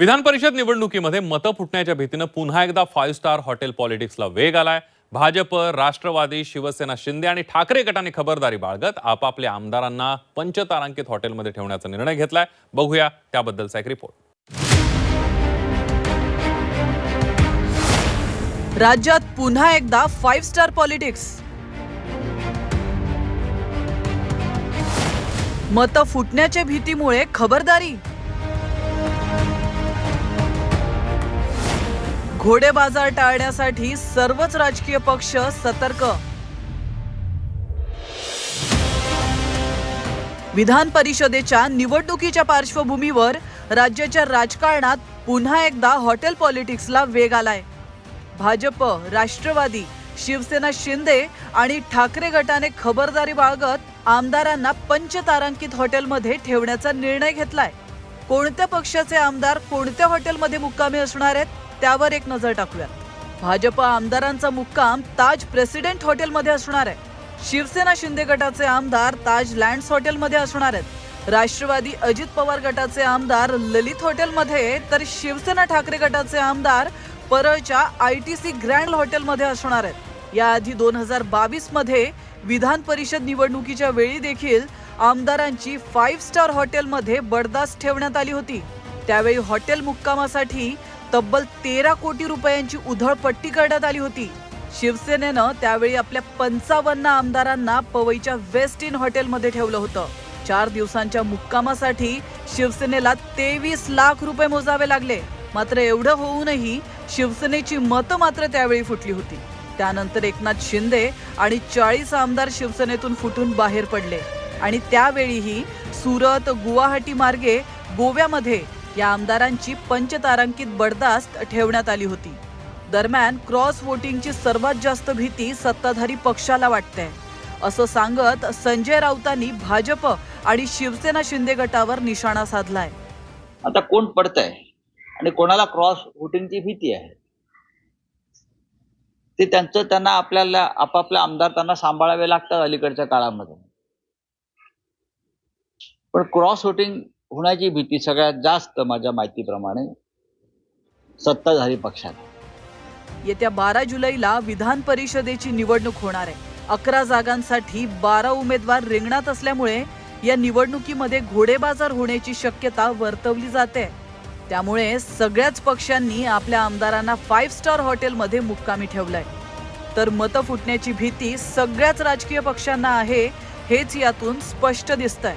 विधान परिषद निवडणुकीमध्ये मतं फुटण्याच्या भीतीनं पुन्हा एकदा फाईव्ह स्टार हॉटेल पॉलिटिक्सला वेग आलाय. भाजप राष्ट्रवादी शिवसेना शिंदे आणि ठाकरे गटाने खबरदारी बाळगत आपापल्या आमदारांना पंचतारांकित हॉटेलमध्ये ठेवण्याचा निर्णय घेतलाय. बघूया त्याबद्दलचा एक रिपोर्ट राज्यात पुन्हा एकदा फाईव्ह स्टार पॉलिटिक्स मतं फुटण्याच्या भीतीमुळे खबरदारी. घोडे बाजार टाळण्यासाठी सर्वच राजकीय पक्ष सतर्क. विधान परिषदेच्या निवडणुकीच्या पार्श्वभूमीवर राज्याच्या राजकारणात पुन्हा एकदा हॉटेल पॉलिटिक्सला वेग आलाय. भाजप राष्ट्रवादी शिवसेना शिंदे आणि ठाकरे गटाने खबरदारी बाळगत आमदारांना पंचतारांकित हॉटेलमध्ये ठेवण्याचा निर्णय घेतलाय. कोणत्या पक्षाचे आमदार कोणत्या हॉटेलमध्ये मुक्कामी असणार आहेत? त्यावर एक नजर टाकूयात. भाजप आमदारांचा मुक्काम ताज प्रेसिडेंट हॉटेलमध्ये असणार आहे. शिवसेना शिंदे गटाचे आमदार ताज लँड्स हॉटेलमध्ये असणार आहेत. राष्ट्रवादी अजित पवार गटाचे आमदार ललित हॉटेलमध्ये तर शिवसेना ठाकरे गटाचे आमदार परळच्या आय टी सी ग्रँड हॉटेलमध्ये असणार आहेत. याआधी दोन हजार बावीसमध्ये विधान परिषद निवडणुकीच्या वेळी देखील आमदारांची फाईव्ह स्टार हॉटेलमध्ये बडदास्त ठेवण्यात आली होती. त्यावेळी हॉटेल मुक्कामासाठी तब्बल तेरा कोटी रुपयांची उधळपट्टी करण्यात आली होती. शिवसेनेनं त्यावेळी आपल्या पंचावन्न आमदारांना पवईच्या वेस्ट इन हॉटेलमध्ये ठेवलं होतं. चार दिवसांच्या मुक्कामासाठी शिवसेनेला तेवीस लाख रुपये मोजावे लागले. मात्र एवढं होऊनही शिवसेनेची मतं मात्र त्यावेळी फुटली होती. त्यानंतर एकनाथ शिंदे आणि चाळीस आमदार शिवसेनेतून फुटून बाहेर पडले. आणि त्यावेळीही सुरत गुवाहाटी मार्गे गोव्यामध्ये या आमदारांची पंचतारांकित बडदास्त ठेवण्यात आली होती. दरम्यान क्रॉस वोटिंगची सर्वात जास्त भीती सत्ताधारी पक्षाला वाटते. असं सांगत संजय राऊतांनी भाजप आणि शिवसेना शिंदे गटावर निशाणा साधलाय. आता कोण पडतंय? आणि कोणाला क्रॉस वोटिंगची भीती आहे? ते त्यांचं त्यांना आपल्याला आपापल्या आमदार त्यांना सांभाळावे लागतात अलीकडच्या काळामध्ये. पण क्रॉस वोटिंग होण्याची भीती सगळ्यात जास्त माझ्या माहितीप्रमाणे सत्ताधारी पक्षात येत्या बारा जुलैला विधान परिषदेची निवडणूक होणार आहे. अकरा जागांसाठी बारा उमेदवार रिंगणात असल्यामुळे या निवडणुकीमध्ये घोडेबाजार होण्याची शक्यता वर्तवली जाते. त्यामुळे सगळ्याच पक्षांनी आपल्या आमदारांना फाईव्ह स्टार हॉटेलमध्ये मुक्कामी ठेवलंय. तर मतं फुटण्याची भीती सगळ्याच राजकीय पक्षांना आहे हेच यातून स्पष्ट दिसतंय.